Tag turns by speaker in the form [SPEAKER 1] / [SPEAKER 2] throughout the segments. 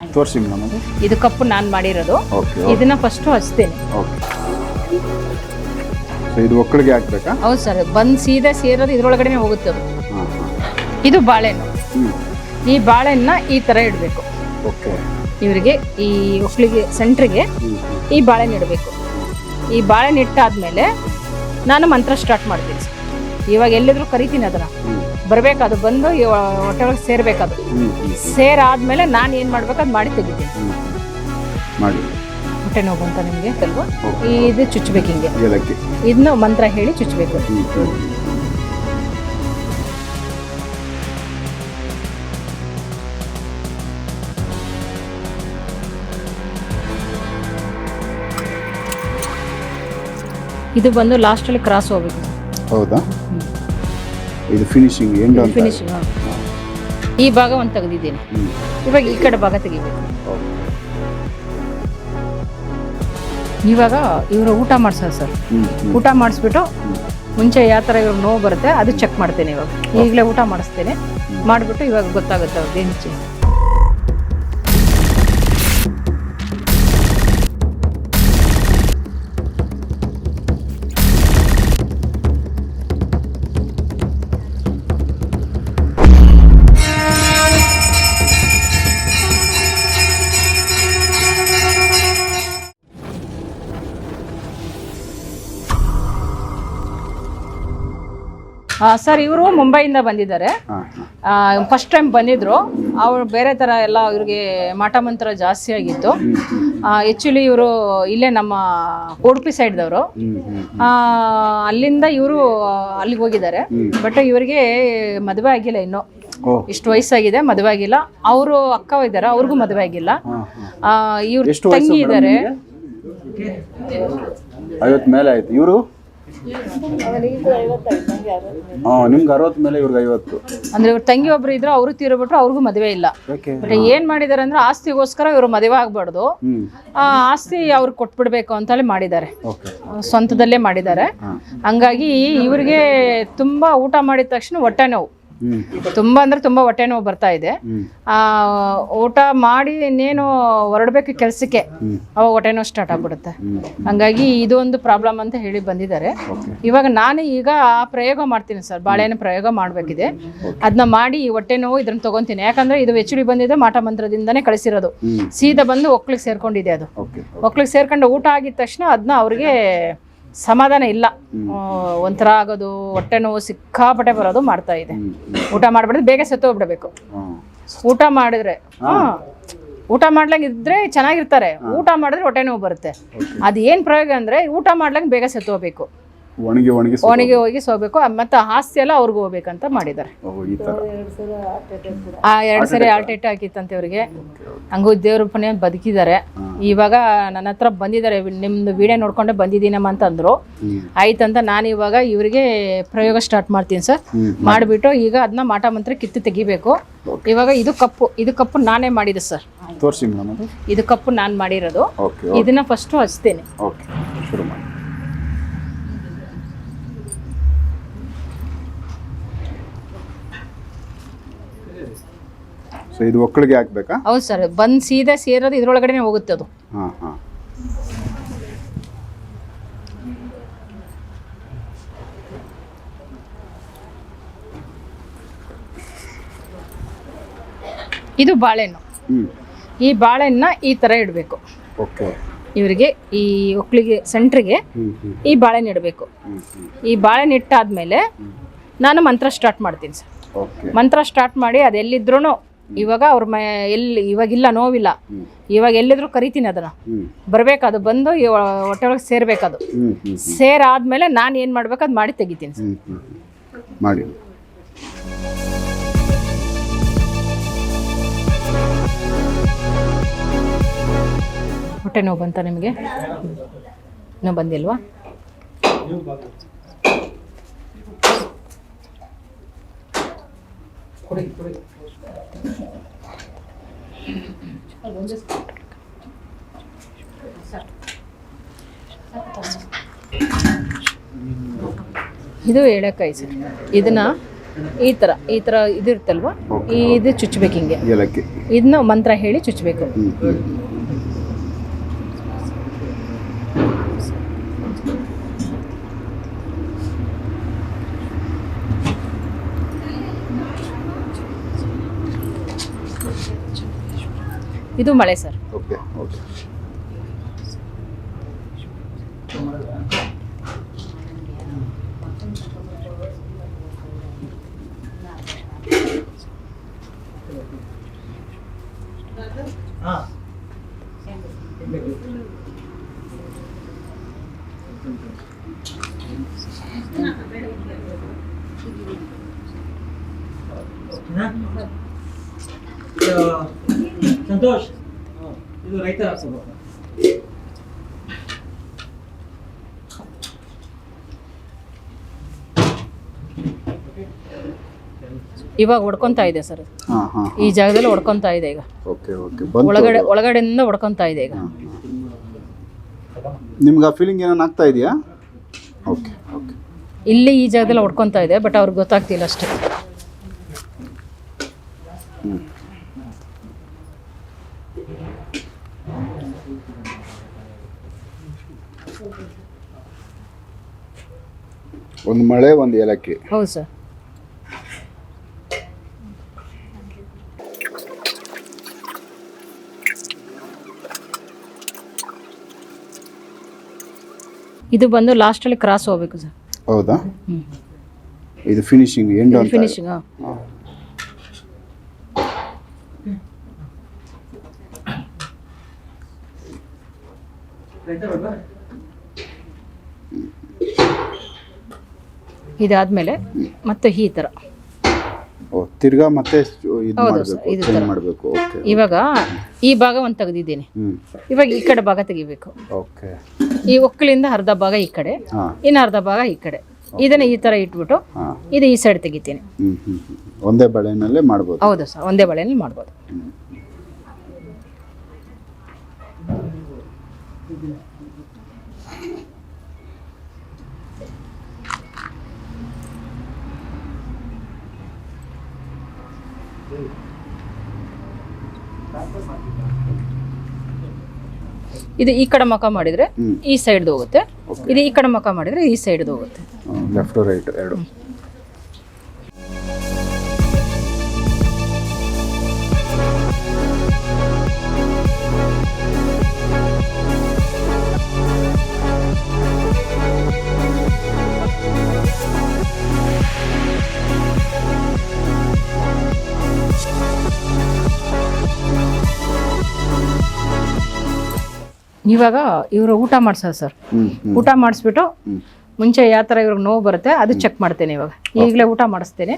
[SPEAKER 1] ತೋರಿಸಿ ಮೇಡಮ್ ಅದು.
[SPEAKER 2] ಇದು ಕಪ್ಪು ನಾನು ಮಾಡಿರೋದು.
[SPEAKER 1] ಓಕೆ
[SPEAKER 2] ಇದನ್ನ ಫಸ್ಟು ಹಚ್ತೇನೆ.
[SPEAKER 1] ಓಕೆ ಸೊ ಇದು ಒಕ್ಕಳಿಗೆ ಹಾಕ್ಬೇಕಾ?
[SPEAKER 2] ಹೌದು ಸರ್ ಬಂದು ಸೀದಾ ಸೇರೋದು ಇದ್ರೊಳಗಡೆ ಹೋಗುತ್ತೆ ಅದು.
[SPEAKER 1] ಹಾಂ ಹಾಂ.
[SPEAKER 2] ಇದು ಬಾಳೆಹಣ್ಣು.
[SPEAKER 1] ಹ್ಞೂ
[SPEAKER 2] ಈ ಬಾಳೆಹಣ್ಣ ಈ ಥರ ಇಡಬೇಕು.
[SPEAKER 1] ಓಕೆ
[SPEAKER 2] ಇವರಿಗೆ ಈ ಒಕ್ಕಳಿಗೆ ಸೆಂಟ್ರಿಗೆ ಈ ಬಾಳೆಹಣ್ಣು ಇಡಬೇಕು. ಈ ಬಾಳೆಹಣ್ಣು ಇಟ್ಟಾದ್ಮೇಲೆ ನಾನು ಮಂತ್ರ ಸ್ಟಾರ್ಟ್ ಮಾಡ್ತೀನಿ ಸರ್. ಇವಾಗ ಎಲ್ಲಿದ್ರು ಕರಿತೀನಿ ಅದನ್ನ. ಬರಬೇಕು ಅದು ಬಂದು ಹೊಟ್ಟೆ ಒಳಗೆ
[SPEAKER 1] ಸೇರ್ಬೇಕದು.
[SPEAKER 2] ಸೇರಾದ್ಮೇಲೆ ನಾನು ಏನು ಮಾಡ್ಬೇಕು ಅದು ಮಾಡಿ ತೆಗಿತೀನಿ.
[SPEAKER 1] ಮಾಡಿ.
[SPEAKER 2] ಹೊಟ್ಟೆ ನೋವು ಅಂತ ನಿಮಗೆ? ಅಲ್ವಾ. ಇದು ಚುಚ್ಚಬೇಕು ಹಿಂಗೆ. ಇದನ್ನ ಮಂತ್ರ ಹೇಳಿ ಚುಚ್ಚಬೇಕು. ಇದು ಬಂದು ಲಾಸ್ಟಲ್ಲಿ ಕ್ರಾಸ್ ಹೋಗ್ಬೇಕು.
[SPEAKER 1] ಹೌದಾ? ಇದು ಫಿನಿಶಿಂಗ್ ಎಂಡ್ ಅಂತ.
[SPEAKER 2] ಫಿನಿಶಿಂಗ್ ಈ ಭಾಗ ಒಂದು ತೆಗೆದಿದ್ದೇನೆ. ಇವಾಗ ಈ ಕಡೆ ಭಾಗ ತೆಗಿಬೇಕು. ಇವಾಗ ಇವರು ಊಟ ಮಾಡ್ಸೋದು ಸರ್. ಊಟ ಮಾಡಿಸ್ಬಿಟ್ಟು ಮುಂಚೆ ಯಾವ ಥರ ಇವ್ರಿಗೆ ನೋವು ಬರುತ್ತೆ ಅದು ಚೆಕ್ ಮಾಡ್ತೇನೆ ಇವಾಗ. ಈಗಲೇ ಊಟ ಮಾಡಿಸ್ತೇನೆ. ಮಾಡಿಬಿಟ್ಟು ಇವಾಗ ಗೊತ್ತಾಗುತ್ತೆ ಅವ್ರದ್ದು ಏನು ಸರ್ ಇವರು ಮುಂಬೈಯಿಂದ ಬಂದಿದ್ದಾರೆ. ಫಸ್ಟ್ ಟೈಮ್ ಬಂದಿದ್ರು. ಅವ್ರು ಬೇರೆ ಥರ ಎಲ್ಲ ಇವ್ರಿಗೆ ಮಾಟ ಮಂತ್ರ ಜಾಸ್ತಿ ಆಗಿತ್ತು. ಆ್ಯಕ್ಚುಲಿ ಇವರು ಇಲ್ಲೇ ನಮ್ಮ ಉಡುಪಿ ಸೈಡ್ದವರು ಅಲ್ಲಿಂದ ಇವರು ಅಲ್ಲಿಗೆ ಹೋಗಿದ್ದಾರೆ. ಬಟ್ ಇವರಿಗೆ ಮದುವೆ ಆಗಿಲ್ಲ ಇನ್ನೂ. ಇಷ್ಟು ವಯಸ್ಸಾಗಿದೆ ಮದುವೆ ಆಗಿಲ್ಲ. ಅವರು ಅಕ್ಕ ಇದ್ದಾರೆ ಅವ್ರಿಗೂ ಮದುವೆ ಆಗಿಲ್ಲ. ಇವ್ರು ತಂಗಿ ಇದ್ದಾರೆ.
[SPEAKER 1] ಐವತ್ತು ಮೇಲೆ ಆಯ್ತು. ಇವರು? ಹಾಂ ನಿಮ್ಗೆ ಅರವತ್ತು ಮೇಲೆ ಇವ್ರಿಗೆ ಐವತ್ತು.
[SPEAKER 2] ಅಂದ್ರೆ ಇವ್ರ ತಂಗಿ ಒಬ್ರು ಇದ್ರೆ ಅವರು ತೀರೋಬಿಟ್ರು ಅವ್ರಿಗೂ ಮದುವೆ ಇಲ್ಲ.
[SPEAKER 1] ಯಾಕೆ?
[SPEAKER 2] ಬಟ್ ಏನ್ ಮಾಡಿದಾರೆ ಅಂದ್ರೆ ಆಸ್ತಿಗೋಸ್ಕರ ಇವರು ಮದುವೆ ಆಗ್ಬಾರ್ದು. ಆ ಆಸ್ತಿ ಅವ್ರಿಗೆ ಕೊಟ್ಬಿಡ್ಬೇಕು ಅಂತಲೇ ಮಾಡಿದ್ದಾರೆ.
[SPEAKER 1] ಓಕೆ.
[SPEAKER 2] ಸ್ವಂತದಲ್ಲೇ ಮಾಡಿದ್ದಾರೆ. ಹಂಗಾಗಿ ಇವ್ರಿಗೆ ತುಂಬಾ ಊಟ ಮಾಡಿದ ತಕ್ಷಣ ಹೊಟ್ಟೆ ನೋವು. ತುಂಬಾ ಅಂದ್ರೆ ತುಂಬಾ ಹೊಟ್ಟೆ ನೋವು ಬರ್ತಾ ಇದೆ. ಆ ಊಟ ಮಾಡಿ ಇನ್ನೇನು ಹೊರಡ್ಬೇಕು ಕೆಲಸಕ್ಕೆ ಅವಾಗ ಹೊಟ್ಟೆ ನೋವು ಸ್ಟಾರ್ಟ್ ಆಗ್ಬಿಡುತ್ತೆ. ಹಂಗಾಗಿ ಇದು ಒಂದು ಪ್ರಾಬ್ಲಮ್ ಅಂತ ಹೇಳಿ ಬಂದಿದ್ದಾರೆ. ಇವಾಗ ನಾನು ಈಗ ಆ ಪ್ರಯೋಗ ಮಾಡ್ತೀನಿ ಸರ್ ಬಾಳೆಹಣ್ಣು ಪ್ರಯೋಗ ಮಾಡಬೇಕಿದೆ. ಅದನ್ನ ಮಾಡಿ ಈ ಹೊಟ್ಟೆ ನೋವು ಇದನ್ನ ತಗೊಂತೀನಿ. ಯಾಕಂದ್ರೆ ಇದು ಎಚ್ ಡಿ ಬಂದಿದೆ ಮಾಟ ಮಂತ್ರದಿಂದನೇ ಕಳಿಸಿರೋದು. ಸೀದಾ ಬಂದು ಒಕ್ಳಿಗೆ ಸೇರ್ಕೊಂಡಿದೆ ಅದು. ಒಕ್ಳಿಗೆ ಸೇರ್ಕೊಂಡು ಊಟ ಆಗಿದ ತಕ್ಷಣ ಅದನ್ನ ಅವ್ರಿಗೆ ಸಮಾಧಾನ ಇಲ್ಲ. ಒಂಥರ ಆಗೋದು ಹೊಟ್ಟೆ ನೋವು ಸಿಕ್ಕಾಪಟ್ಟೆ ಬರೋದು ಮಾಡ್ತಾ ಇದೆ. ಊಟ ಮಾಡ್ಬಿಡಿದ್ರೆ ಬೇಗ ಸತ್ತು
[SPEAKER 1] ಹೋಗ್ಬಿಡ್ಬೇಕು
[SPEAKER 2] ಊಟ ಮಾಡಿದ್ರೆ ಹಾ. ಊಟ ಮಾಡ್ಲಂಗೆ ಇದ್ರೆ ಚೆನ್ನಾಗಿರ್ತಾರೆ ಊಟ ಮಾಡಿದ್ರೆ ಹೊಟ್ಟೆ ನೋವು ಬರುತ್ತೆ. ಅದೇನು ಪ್ರಯೋಗ ಅಂದ್ರೆ ಊಟ ಮಾಡ್ಲಂಗೆ ಬೇಗ ಸತ್ತೋಗ್ಬೇಕು.
[SPEAKER 1] ಒಣಗಿ ಒಣಗಿ
[SPEAKER 2] ಒಣಗಿ ಹೋಗಿ ಸೋಬೇಕು. ಮತ್ತೆ ಆಸ್ತಿ ಎಲ್ಲ ಅವ್ರಿಗೆ ಹೋಗ್ಬೇಕಂತ ಮಾಡಿದ್ದಾರೆ. ಆ ಎರಡು ಸರಿ ಹಾರ್ಟ್ ಅಟ್ಯಾಕ್ ಆಗಿತ್ತಂತೆ ಅವ್ರಿಗೆ. ಹಂಗೂ ದೇವ್ರ ಪುಣ್ಯ ಬದುಕಿದ್ದಾರೆ. ಇವಾಗ ನನ್ನ ಹತ್ರ ಬಂದಿದ್ದಾರೆ. ನಿಮ್ದು ವಿಡಿಯೋ ನೋಡ್ಕೊಂಡೆ ಬಂದಿದ್ದೀನಮ್ಮ ಅಂತಂದ್ರು.
[SPEAKER 1] ಅಂದ್ರು
[SPEAKER 2] ಆಯ್ತಂತ ನಾನು ಇವಾಗ ಇವರಿಗೆ ಪ್ರಯೋಗ ಸ್ಟಾರ್ಟ್ ಮಾಡ್ತೀನಿ ಸರ್. ಮಾಡ್ಬಿಟ್ಟು ಈಗ ಅದನ್ನ ಮಾಟ ಮಂತ್ರ ಕಿತ್ತು ತೆಗಿಬೇಕು. ಇವಾಗ ಇದು ಕಪ್ಪು ಇದು ಕಪ್ಪು ನಾನೇ ಮಾಡಿದೆ ಸರ್.
[SPEAKER 1] ತೋರಿಸಿ
[SPEAKER 2] ಇದು ಕಪ್ಪು ನಾನು ಮಾಡಿರೋದು.
[SPEAKER 1] ಓಕೆ
[SPEAKER 2] ಇದನ್ನ ಫಸ್ಟು ಹಚ್ತೇನೆ.
[SPEAKER 1] ಓಕೆ ಶುರು ಮಾಡಿ ಸೊ ಇದು ಒಕ್ಕಳಿಗೆ ಹಾಕ್ಬೇಕಾ?
[SPEAKER 2] ಹೌದು ಸರ್ ಬಂದು ಸೀದಾ ಸೇರೋದು ಇದ್ರೊಳಗಡೆನೆ ಹೋಗುತ್ತೆ ಅದು.
[SPEAKER 1] ಹಾಂ ಹಾಂ.
[SPEAKER 2] ಇದು ಬಾಳೆಹಣ್ಣು.
[SPEAKER 1] ಹ್ಞೂ
[SPEAKER 2] ಈ ಬಾಳೆಹಣ್ಣ ಈ ಥರ ಇಡಬೇಕು.
[SPEAKER 1] ಓಕೆ.
[SPEAKER 2] ಇವರಿಗೆ ಈ ಒಕ್ಕಳಿಗೆ ಸೆಂಟ್ರಿಗೆ ಈ ಬಾಳೆಹಣ್ಣು ಇಡಬೇಕು. ಈ ಬಾಳೆಹಣ್ಣು ಇಟ್ಟಾದ್ಮೇಲೆ ನಾನು ಮಂತ್ರ ಸ್ಟಾರ್ಟ್ ಮಾಡ್ತೀನಿ ಸರ್. ಮಂತ್ರ ಸ್ಟಾರ್ಟ್ ಮಾಡಿ ಅದು ಎಲ್ಲಿದ್ರೂ ಇವಾಗ ಅವ್ರ ಮ ಎಲ್ಲಿ ಇವಾಗಿಲ್ಲ ನೋವಿಲ್ಲ. ಇವಾಗ ಎಲ್ಲಿದ್ರು ಕರಿತೀನಿ ಅದನ್ನ.
[SPEAKER 1] ಬರ್ಬೇಕದು
[SPEAKER 2] ಬರಬೇಕು ಅದು ಬಂದು ಹೊಟ್ಟೆ ಒಳಗೆ ಸೇರ್ಬೇಕದು ಸೇರಾದ್ಮೇಲೆ ನಾನು ಏನು ಮಾಡ್ಬೇಕು ಅದು ಮಾಡಿ ತೆಗಿತೀನಿ.
[SPEAKER 1] ಮಾಡಿ.
[SPEAKER 2] ಹೊಟ್ಟೆ ನೋವು ಬಂತ ನಿಮಗೆ? ಇನ್ನೂ ಬಂದಿಲ್ವಾ? ಇದು ಏಳಕಾಯಿ ಸರ್. ಇದನ್ನ ಈ ಥರ ಈ ಥರ ಇದಿರ್ತಲ್ವಾ ಇದು ಚುಚ್ಚಬೇಕು ಹಿಂಗೆ ಇದನ್ನ ಮಂತ್ರ ಹೇಳಿ ಚುಚ್ಚಬೇಕು. ಇದು ಮಳೆ ಸರ್.
[SPEAKER 1] ಓಕೆ ಓಕೆ
[SPEAKER 3] ಇದು ಸಂತೋಷ್. ಇದು ರೈತ ಸಭಾ
[SPEAKER 2] ಇವಾಗ ಹೊಡ್ಕೊಂತ ಇದೆ ಸರ್.
[SPEAKER 1] ಹಾಂ ಹಾಂ
[SPEAKER 2] ಈ ಜಾಗದಲ್ಲಿ ಹೊಡ್ಕೊಂತ ಇದೆ ಈಗ.
[SPEAKER 1] Okay okay. ಬಂತು
[SPEAKER 2] ಒಳಗಡೆ ಒಳಗಡೆಯಿಂದ ಹೊಡ್ಕೊಂತ ಇದೆ ಈಗ.
[SPEAKER 1] ನಿಮ್ಗೆ ಆ ಫೀಲಿಂಗ್ ಏನೋ ಆಗ್ತಾ ಇದೆಯಾ? Okay okay.
[SPEAKER 2] ಇಲ್ಲಿ ಈ ಜಾಗದಲ್ಲಿ ಹೊಡ್ಕೊಂತ ಇದೆ ಬಟ್ ಅವ್ರಿಗೆ ಗೊತ್ತಾಗ್ತಿಲ್ಲ ಅಷ್ಟೇ.
[SPEAKER 1] ಒಂದು ಮಳೆ ಒಂದು ಏಲಕ್ಕಿ.
[SPEAKER 2] ಹೌದು ಸರ್. ಇದು ಬಂದು ಲಾಸ್ಟಲ್ಲಿ ಕ್ರಾಸ್ ಹೋಗ್ಬೇಕು ಸರ್.
[SPEAKER 1] ಹೌದಾ? ಇದು ಫಿನಿಶಿಂಗ್ ಎಂಡ್ ಆನ್
[SPEAKER 2] ಫಿನಿಶಿಂಗ್
[SPEAKER 3] ರೈತ
[SPEAKER 2] ಇದಾದ್ಮೇಲೆ ಮತ್ತೆ ಈ ಥರ
[SPEAKER 1] ತಿರ್ಗಾ ಮತ್ತೆ
[SPEAKER 2] ಹೌದು ಸರ್,
[SPEAKER 1] ಮಾಡಬೇಕು
[SPEAKER 2] ಇದು ಥರ.
[SPEAKER 1] ಮಾಡಬೇಕು ಓಕೆ.
[SPEAKER 2] ಇವಾಗ ಈ ಭಾಗ ಒಂದು ತೆಗೆದಿದ್ದೀನಿ ಇವಾಗ ಈ ಕಡೆ ಭಾಗ ತೆಗಿಬೇಕು.
[SPEAKER 1] ಓಕೆ.
[SPEAKER 2] ಈ ಒಕ್ಕಲಿಂದ ಅರ್ಧ ಭಾಗ ಈ ಕಡೆ ಇನ್ನ ಅರ್ಧ ಭಾಗ ಈ ಕಡೆ. ಇದನ್ನ ಈ ತರ ಇಟ್ಬಿಟ್ಟು ಇದು ಈ ಸೈಡ್ ತೆಗಿತೀನಿ.
[SPEAKER 1] ಒಂದೇ ಬಳೆನಲ್ಲೇ ಮಾಡ್ಬೋದು.
[SPEAKER 2] ಹೌದು ಸರ್ ಒಂದೇ ಬಳೆನಲ್ಲಿ ಮಾಡ್ಬೋದು. ಇದು ಈ ಕಡೆ ಮಕ ಮಾಡಿದ್ರೆ. ಈ ಸೈಡ್ದು ಹೋಗುತ್ತೆ. ಇದು ಈ ಕಡೆ ಮಕ ಮಾಡಿದ್ರೆ ಈ ಸೈಡ್ ಹೋಗುತ್ತೆ.
[SPEAKER 1] ಲೆಫ್ಟ್ ರೈಟ್ ಎರಡು.
[SPEAKER 2] ಇವಾಗ ಇವರು ಊಟ ಮಾಡಿಸೋದು ಸರ್. ಊಟ ಮಾಡಿಸ್ಬಿಟ್ಟು ಮುಂಚೆ ಯಾವ ಥರ ಇವ್ರಿಗೆ ನೋವು ಬರುತ್ತೆ ಅದು ಚೆಕ್ ಮಾಡ್ತೇನೆ ಇವಾಗ. ಈಗಲೇ ಊಟ ಮಾಡಿಸ್ತೇನೆ.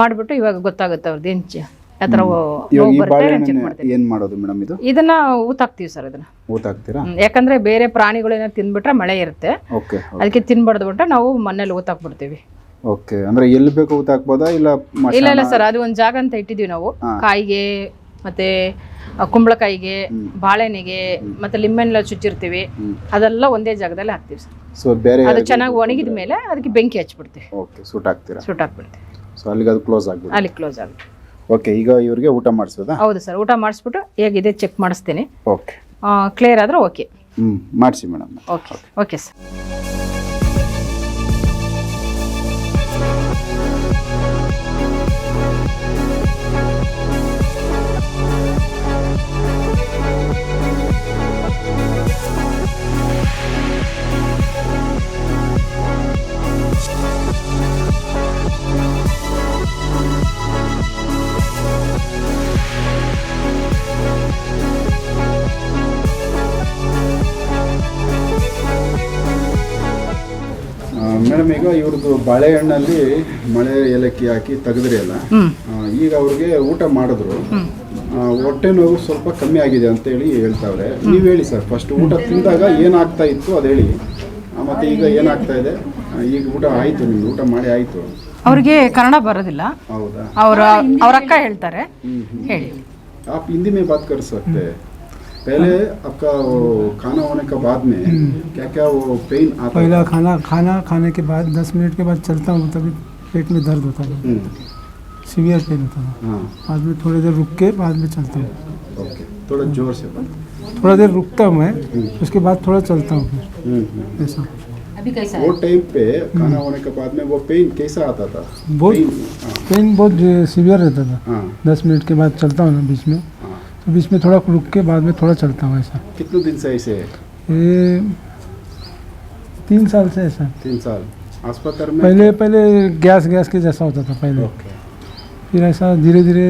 [SPEAKER 2] ಮಾಡಿಬಿಟ್ಟು ಇವಾಗ ಗೊತ್ತಾಗುತ್ತೆ ಅವ್ರದ್ದು ಏನು ಯಾವ ಥರ ನೋವು ಬರುತ್ತೆ ಚೆಕ್
[SPEAKER 1] ಬಾಳೆಹಣ್ಣು
[SPEAKER 2] ಮಾಡ್ತೇನೆ.
[SPEAKER 1] ಏನು ಮಾಡೋದು ಮೇಡಮ್ ಇದು?
[SPEAKER 2] ಇದನ್ನ ಊತಾಕ್ತೀವಿ ಸರ್ ಇದನ್ನ. ಊತಾಕ್ತೀರಾ ಯಾಕಂದ್ರೆ ಬೇರೆ ಪ್ರಾಣಿಗಳೇನೋ ತಿಂದ್ಬಿಟ್ರೆ ಮಳೆ ಇರುತ್ತೆ.
[SPEAKER 1] ಓಕೆ
[SPEAKER 2] ಅದಕ್ಕೆ ತಿನ್ಬಾರ್ದು ಬಿಟ್ರೆ ನಾವು ಮನೇಲಿ ಊತಾಕ್ಬಿಡ್ತೀವಿ
[SPEAKER 1] ಓಕೆ. ಅಂದ್ರೆ ಎಲ್ಲಿ ಬೇಕು ಹಾಕ್ಬೋದಾ ಇಲ್ಲ
[SPEAKER 2] ಇಲ್ಲ ಇಲ್ಲ ಸರ್. ಅದು ಒಂದು ಜಾಗ ಅಂತ ಇಟ್ಟಿದ್ದೀವಿ ನಾವು. ಕಾಯಿಗೆ ಮತ್ತೆ ಕುಂಬಳಕಾಯಿಗೆ ಬಾಳೆಹಣ್ಣಿಗೆ ಮತ್ತೆ ಲಿಂಬೆಲ್ಲ ಚುಚ್ಚಿರ್ತೀವಿ. ಅದೆಲ್ಲ ಒಂದೇ ಜಾಗದಲ್ಲಿ ಹಾಕ್ತೀವಿ ಸರ್.
[SPEAKER 1] ಸೊ ಬೇರೆ
[SPEAKER 2] ಅದು ಚೆನ್ನಾಗಿ ಒಣಗಿದ ಮೇಲೆ ಅದಕ್ಕೆ ಬೆಂಕಿ ಹಚ್ಬಿಡ್ತೀವಿ.
[SPEAKER 1] ಓಕೆ ಸೂಟ್ ಹಾಕ್ತೀರಾ?
[SPEAKER 2] ಸೂಟ್ ಹಾಕ್ಬಿಡ್ತೀವಿ.
[SPEAKER 1] ಸೊ ಅಲ್ಲಿಗೆ ಅದು ಕ್ಲೋಸ್ ಆಗ್ಬಿಡು
[SPEAKER 2] ಅಲ್ಲಿ ಕ್ಲೋಸ್ ಆಗುತ್ತೆ.
[SPEAKER 1] ಓಕೆ ಈಗ ಇವರಿಗೆ ಊಟ ಮಾಡಿಸೋದಾ?
[SPEAKER 2] ಹೌದು ಸರ್ ಊಟ ಮಾಡಿಸ್ಬಿಟ್ಟು ಹೇಗಿದೆ ಚೆಕ್ ಮಾಡಿಸ್ತೀನಿ.
[SPEAKER 1] ಓಕೆ
[SPEAKER 2] ಕ್ಲಿಯರ್ ಆದ್ರೆ ಓಕೆ
[SPEAKER 1] ಹ್ಞೂ ಮಾಡಿಸಿ madam
[SPEAKER 2] okay okay sir
[SPEAKER 1] madam ಈಗ ಇವ್ರದ್ದು ಬಾಳೆಹಣ್ಣಲ್ಲಿ ಮಳೆ ಏಲಕ್ಕಿ ಹಾಕಿ ತೆಗೆದ್ರಿ ಅಲ್ಲ
[SPEAKER 2] ಹ್ಮ್
[SPEAKER 1] ಆ, ಈಗ ಅವ್ರಿಗೆ ಊಟ ಮಾಡಿದ್ರು ಆ, ಹೊಟ್ಟೆ ನೋವು ಸ್ವಲ್ಪ ಕಮ್ಮಿ ಆಗಿದೆ ಅಂತ ಹೇಳಿ ಹೇಳ್ತಾವ್ರೆ ನೀವು ಹೇಳಿ ಸರ್ ಫಸ್ಟ್ ಊಟ ತಿಂದಾಗ ಏನಾಗ್ತಾ ಇತ್ತು ಅದು ಹೇಳಿ ಆ, ಮತ್ತೆ ಈಗ ಏನಾಗ್ತಾ ಇದೆ ಆ, ಈಗ ಊಟ ಆಯ್ತು ನಿಮ್ದು ಊಟ ಮಾಡಿ ಆಯ್ತು
[SPEAKER 2] ಅವ್ರಿಗೆ ಕನ್ನಡ ಬರೋದಿಲ್ಲ
[SPEAKER 1] ಹೌದಾ
[SPEAKER 2] ಅವ್ರ ಅವ್ರ ಅಕ್ಕ ಹೇಳ್ತಾರೆ ಹೇಳಿ
[SPEAKER 1] आप हिंदी में बात कर सकते हैं पहले आपका वो खाना होने के बाद में क्या क्या वो पेन आता है
[SPEAKER 4] पहला खाना खाना खाने के बाद दस मिनट के बाद चलता हूँ तभी पेट में दर्द होता था
[SPEAKER 1] हम्म।
[SPEAKER 4] सीवियर पेन होता था
[SPEAKER 1] हाँ।
[SPEAKER 4] बाद में थोड़ी देर रुक के बाद में चलता हूँ।
[SPEAKER 1] ओके। थोड़ा ज़ोर से
[SPEAKER 4] थोड़ा देर रुकता हूँ मैं उसके बाद थोड़ा चलता हूँ फिर।
[SPEAKER 1] हम्म हम्म।
[SPEAKER 4] ऐसा।
[SPEAKER 2] अभी कैसा
[SPEAKER 1] वो टाइम पे खाना होने के बाद में वो पेन कैसा आता था?
[SPEAKER 4] बहुत
[SPEAKER 1] पेन हाँ।
[SPEAKER 4] बहुत सीवियर रहता था।
[SPEAKER 1] हाँ।
[SPEAKER 4] दस मिनट के बाद चलता हूँ ना बीच में।
[SPEAKER 1] हाँ
[SPEAKER 4] तो बीच में थोड़ा रुक के बाद में थोड़ा चलता हूँ ऐसा।
[SPEAKER 1] कितने दिन से ऐसे है
[SPEAKER 4] ये तीन साल से ऐसा।
[SPEAKER 1] तीन साल। अस्पताल में?
[SPEAKER 4] पहले पहले गैस गैस के जैसा होता था पहले।
[SPEAKER 1] ओके।
[SPEAKER 4] फिर ऐसा धीरे धीरे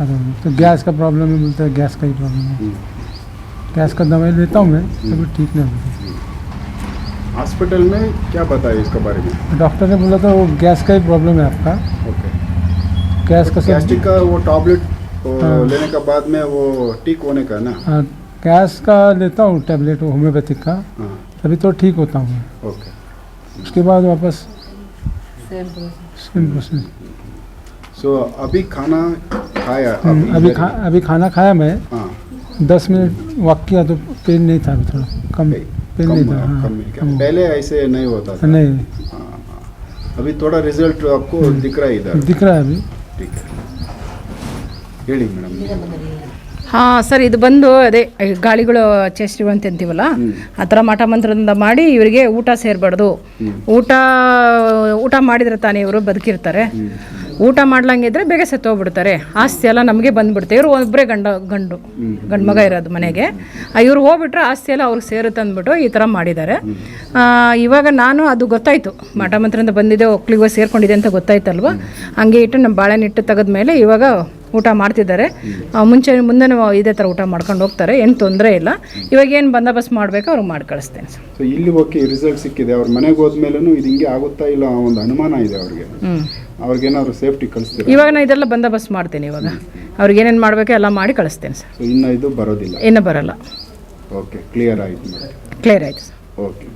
[SPEAKER 4] हो तो गैस का प्रॉब्लम है बोलते हैं गैस का ही प्रॉब्लम है।
[SPEAKER 1] हम्म।
[SPEAKER 4] गैस का दवाई लेता हूँ मैं तभी ठीक नहीं होता।
[SPEAKER 1] हॉस्पिटल में क्या बताया इसके बारे में?
[SPEAKER 4] डॉक्टर ने बोला था वो गैस का ही प्रॉब्लम है आपका।
[SPEAKER 1] ओके।
[SPEAKER 4] गैस का
[SPEAKER 1] गैस्ट्रिक का वो टैबलेट
[SPEAKER 4] हाँ।
[SPEAKER 1] लेने का बाद में वो ठीक होने का ना?
[SPEAKER 4] हाँ, गैस का लेता हूँ टैबलेट होम्योपैथिक का।
[SPEAKER 1] हाँ।
[SPEAKER 4] तभी तो ठीक होता हूँ
[SPEAKER 1] ओके।
[SPEAKER 4] उसके बाद वापस सेम प्रोसेस
[SPEAKER 1] सो अभी खाना खाया
[SPEAKER 4] हम्म, अभी? खा अभी खाना खाया मैं।
[SPEAKER 1] हाँ।
[SPEAKER 4] दस मिनट वॉक किया तो पेन नहीं था अभी थोड़ा। कम पेन नहीं था हाँ,
[SPEAKER 1] कम मिल पहले ऐसे नहीं होता था।
[SPEAKER 4] नहीं।
[SPEAKER 1] हाँ। अभी थोड़ा रिज़ल्ट आपको दिख रहा है इधर।
[SPEAKER 4] दिख रहा है अभी।
[SPEAKER 1] ठीक है। ಹೇಳಿ ಮೇಡಮ್.
[SPEAKER 2] ಹಾಂ ಸರ್ ಇದು ಬಂದು ಅದೇ ಗಾಳಿಗಳು ಗಾಳಿಗಳು ಅಂತ ಅಂತೀವಲ್ಲ? ಆ ಥರ ಮಠ ಮಂತ್ರದಿಂದ ಮಾಡಿ ಇವರಿಗೆ ಊಟ ಸೇರ್ಬಾರ್ದು. ಊಟ ಊಟ ಮಾಡಿದ್ರೆ ತಾನೇ ಇವರು ಬದುಕಿರ್ತಾರೆ. ಊಟ ಮಾಡ್ಲಂಗಿದ್ರೆ ಬೇಗ ಸತ್ತೋಗ್ಬಿಡ್ತಾರೆ. ಆಸ್ತಿ ಎಲ್ಲ ನಮಗೆ ಬಂದ್ಬಿಡುತ್ತೆ. ಇವರು ಒಬ್ಬರೇ ಗಂಡ ಗಂಡು ಗಂಡು ಮಗ ಇರೋದು ಮನೆಗೆ. ಇವ್ರು ಹೋಗ್ಬಿಟ್ರೆ ಆಸ್ತಿ ಎಲ್ಲ ಅವ್ರಿಗೆ ಸೇರುತ್ತೆ ಅಂದ್ಬಿಟ್ಟು ಈ ಥರ ಮಾಡಿದ್ದಾರೆ. ಇವಾಗ ನಾನು ಅದು ಗೊತ್ತಾಯಿತು. ಮಠ ಮಂತ್ರದಿಂದ ಬಂದಿದೆ ಒಕ್ಳಿಗೆ ಸೇರ್ಕೊಂಡಿದೆ ಅಂತ ಗೊತ್ತಾಯ್ತಲ್ವ? ಹಂಗೆ ಇಟ್ಟು ನಮ್ಮ ಬಾಳೆನಿಟ್ಟು ತೆಗೆದ ಮೇಲೆ ಇವಾಗ ಊಟ ಮಾಡ್ತಿದ್ದಾರೆ. ಮುಂಚೆ ಮುಂದೆ ಇದೇ ಥರ ಊಟ ಮಾಡ್ಕೊಂಡು ಹೋಗ್ತಾರೆ ಏನು ತೊಂದರೆ ಇಲ್ಲ. ಇವಾಗ ಏನು ಬಂದೋಬಸ್ತ್ ಮಾಡಬೇಕು ಅವ್ರಿಗೆ ಮಾಡಿ ಕಳಿಸ್ತೇನೆ ಸರ್.
[SPEAKER 1] ಸೊ ಇಲ್ಲಿ ಓಕೆ ರಿಸಲ್ಟ್ ಸಿಕ್ಕಿದೆ. ಅವ್ರ ಮನೆಗೆ ಹೋದ್ಮೇಲೂ ಇದು ಹಿಂಗೆ ಆಗುತ್ತಾ ಇಲ್ಲ ಒಂದು ಅನುಮಾನ ಇದೆ ಅವ್ರಿಗೆ. ಅವ್ರಿಗೇನಾದ್ರು ಸೇಫ್ಟಿ ಕಳಿಸ್ತೀರಾ?
[SPEAKER 2] ಇವಾಗ ನಾನು ಇದೆಲ್ಲ ಬಂದೋಬಸ್ತ್ ಮಾಡ್ತೀನಿ ಇವಾಗ. ಅವ್ರಿಗೆ ಏನೇನು ಮಾಡಬೇಕು ಎಲ್ಲ ಮಾಡಿ ಕಳಿಸ್ತೇನೆ ಸರ್.
[SPEAKER 1] ಸೊ ಇನ್ನು ಇದು ಬರೋದಿಲ್ಲ.
[SPEAKER 2] ಇನ್ನೂ ಬರಲ್ಲ.
[SPEAKER 1] ಓಕೆ ಕ್ಲಿಯರ್ ಆಯಿತು ಮೇಡಮ್
[SPEAKER 2] ಕ್ಲಿಯರ್ ಆಯಿತು ಸರ್.
[SPEAKER 1] ಓಕೆ